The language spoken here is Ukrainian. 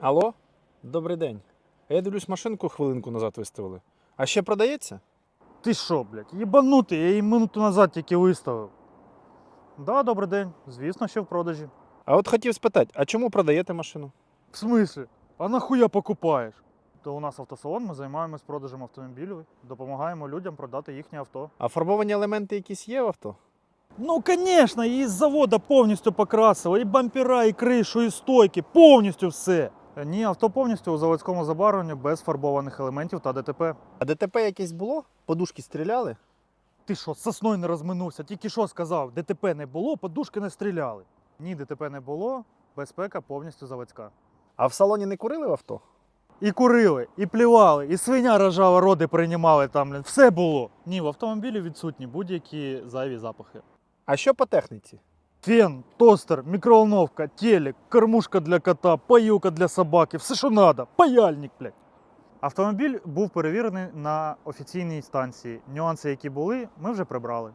Алло, добрий день. Я дивлюсь, машинку хвилинку назад виставили. А ще продається? Ти що, блядь, їбанутий, я її минуту назад тільки виставив. Да, добрий день. Звісно, що в продажі. А от хотів спитати, а чому продаєте машину? В смислі? А нахуя покупаєш? То у нас автосалон, ми займаємось продажем автомобілів, допомагаємо людям продати їхнє авто. А фарбовані елементи якісь є в авто? Ну, звісно, її з завода повністю покрасили, і бампера, і кришу, і стойки, повністю все. Е, Ні, авто повністю у заводському забарвленні без фарбованих елементів та ДТП. А ДТП якесь було? Подушки стріляли? Ти що, з сосною не розминувся? Тільки що сказав, ДТП не було, подушки не стріляли. Ні, ДТП не було, безпека повністю заводська. А в салоні не курили в авто? І курили, і плівали, і свиня рожала, роди приймали там, блін, все було. Ні, в автомобілі відсутні будь-які зайві запахи. А що по техніці? Фен, тостер, мікроволновка, телек, кормушка для кота, паюка для собаки, все, що треба, паяльник, блядь. Автомобіль був перевірений на офіційній станції. Нюанси, які були, ми вже прибрали.